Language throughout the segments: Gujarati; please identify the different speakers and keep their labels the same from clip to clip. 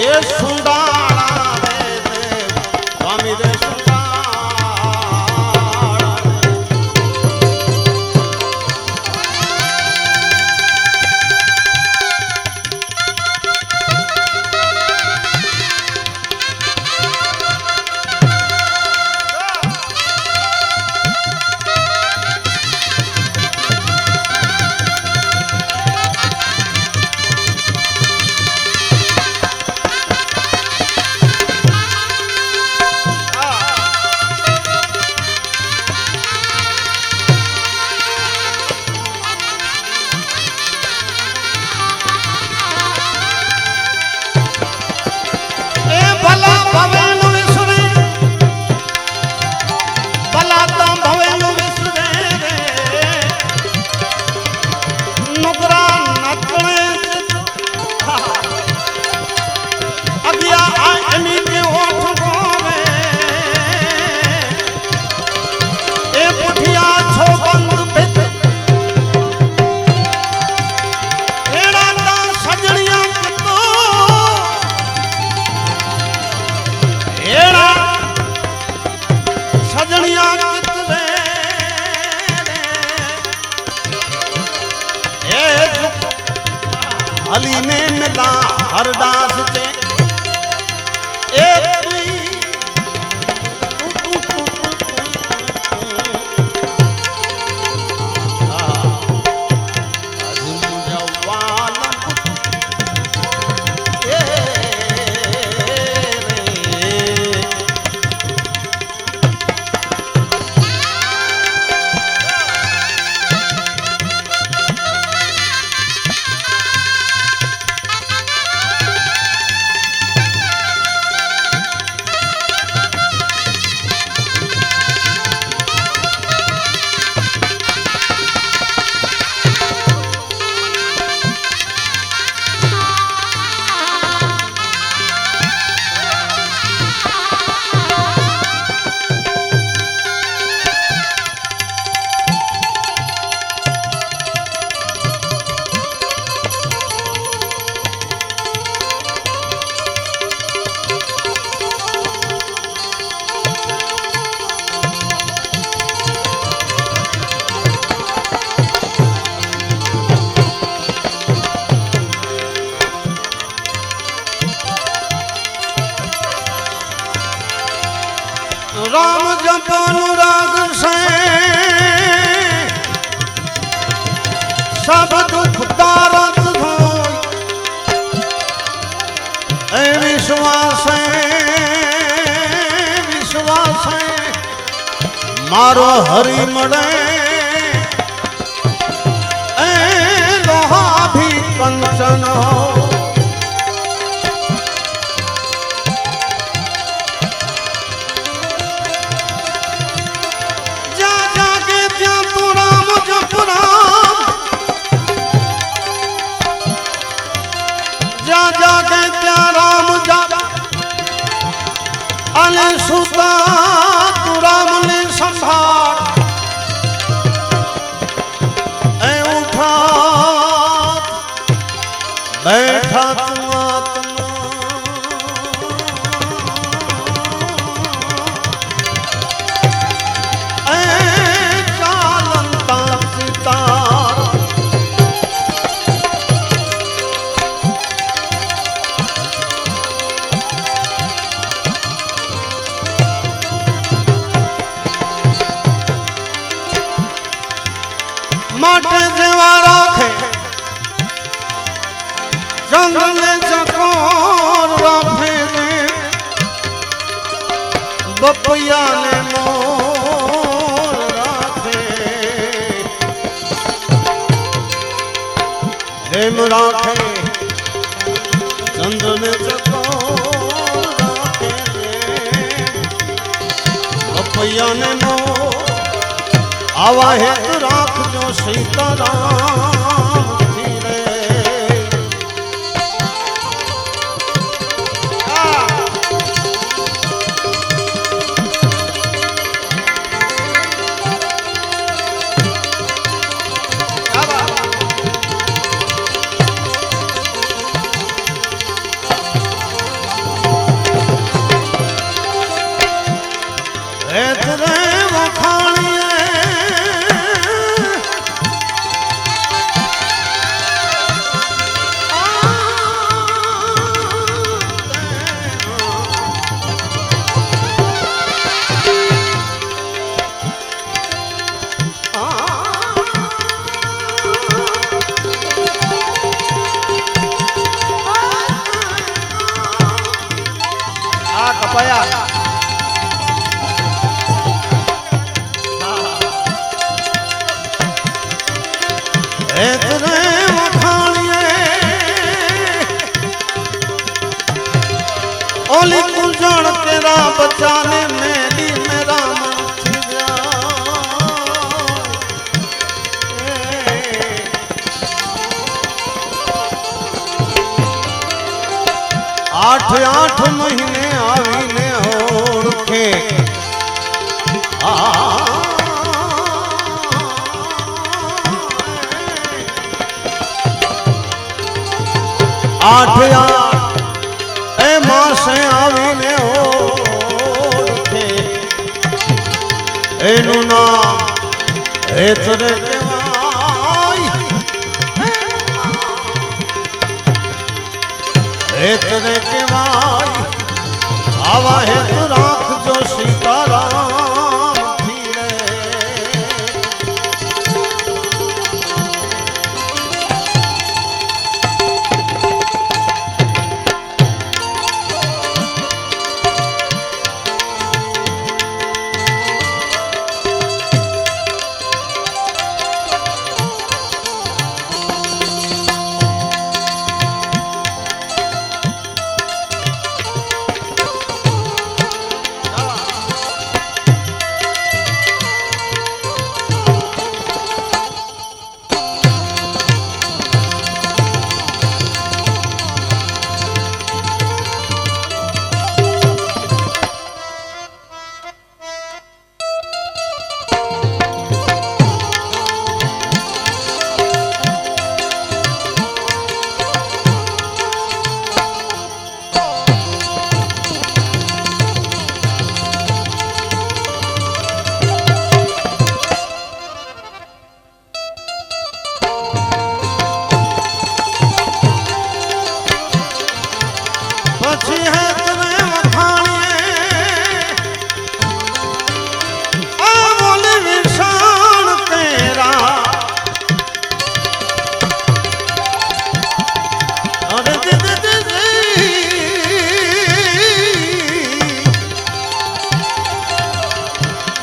Speaker 1: तू ये મારો હરી મળે એ લોહાભી કંચનો থাকো બપૈયાને મોર રાખે. જેમ રાખે ચંદ્રને રાખે બપૈયાને મોર આવા હેત રાખજો સીતારામ. આઠ આઠ એ માસે આવીને ઓળખે એનું નામ હેતરે કહેવાય. હેતરે કહેવાય. આવા હેતુ રાખજો સીતારામ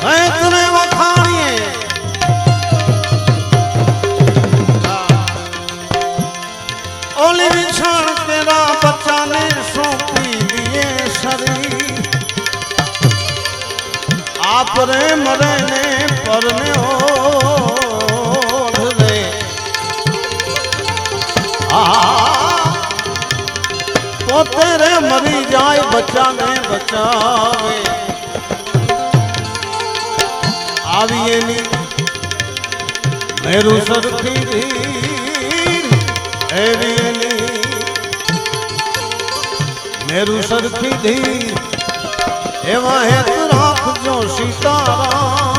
Speaker 1: તને વખાણીએ. ઓલી વિછણ તેરા બચ્ચાને સોંપી દીએ શરી આપરે મરે ને પરને ઓઢ રે પોતે રે મરી જાય, બચ્ચાને બચાવે. આવી એની મેરું સરખી ધીર એવી એની મેરું સરખી ધીર એવા હેત રાખજો સીતારામ.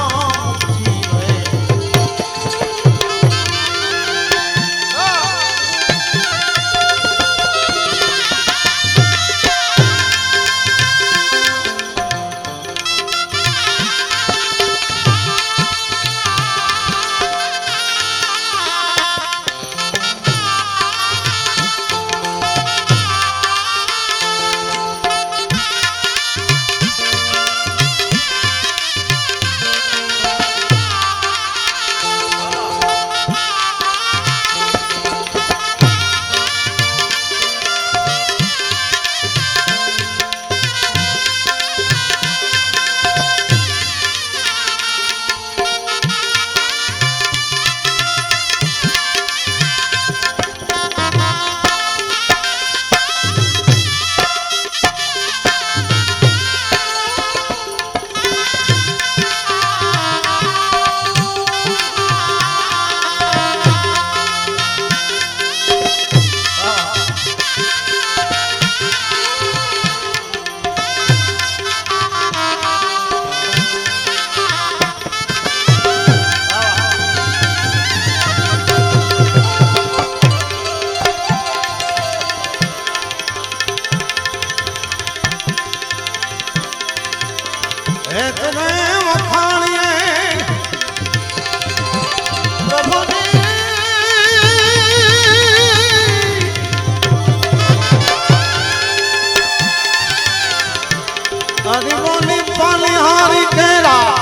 Speaker 1: અરિમોની પાલિહારી કેરા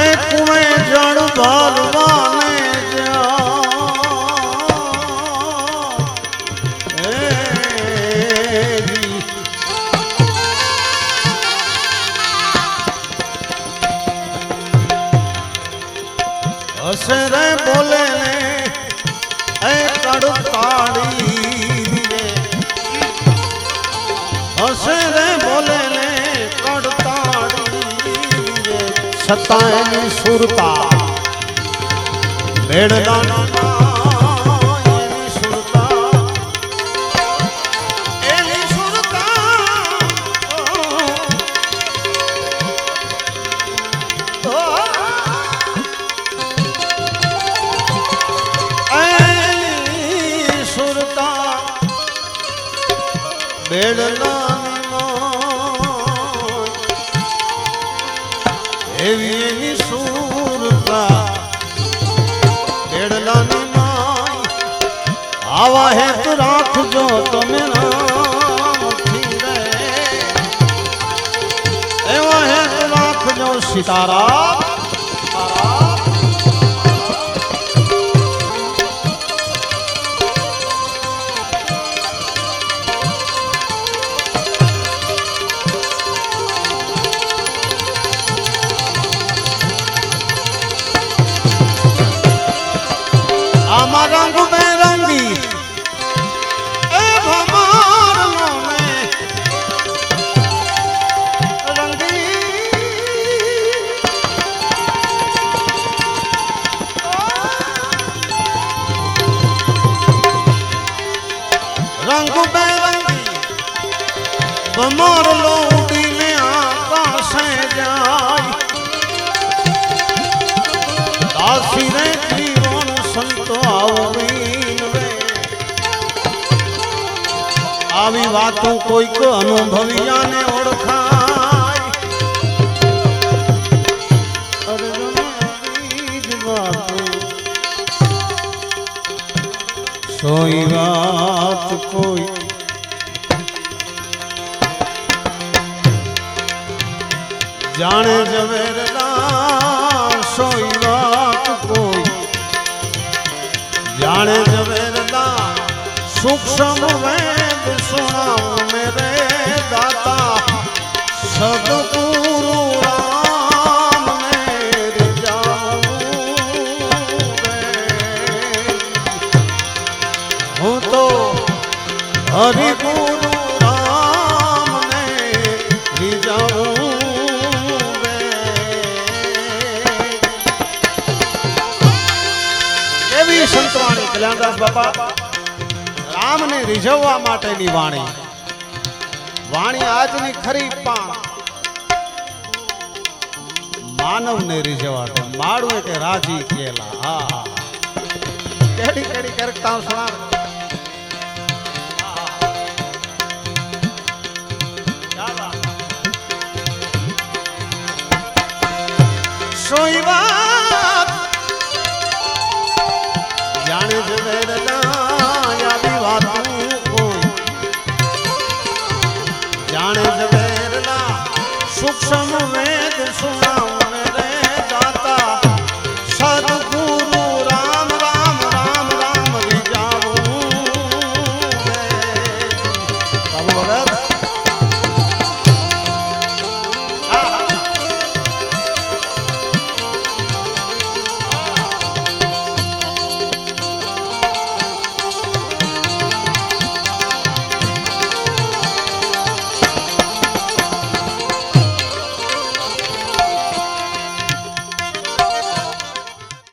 Speaker 1: એ કુએ જળ બોલે છતાં એની સુરતા. મેળના રાખજો સીતારામ આમાં રંગ બેરંગી ભમાર લો ઉડીને આકાશે જાય દાસી રે જીવન સંતો આવીન રે આવી વાતો કોઈક અનુભવિયાને ઓળખાય। અરે રમે જ વાતો. સોઈ હોય જાણે ઝવેરદાર સોઈ વાત કોઈ. જાણે ઝવેરદાર સૂક્ષ્મ વેદ સુણાવો સંતવાણી, કલ્યાણદાસ બાપા, રામને રીઝવવા માટેની વાણી. વાણી આજની ખરી પાણ. માનવને રીઝવવા માટે માળું કે રાજી કેલા હા કેડી કેડી કરતા સુણા સોઈ જાણે ઝવેરના સૂક્ષ્મ વેદ સુણાવ.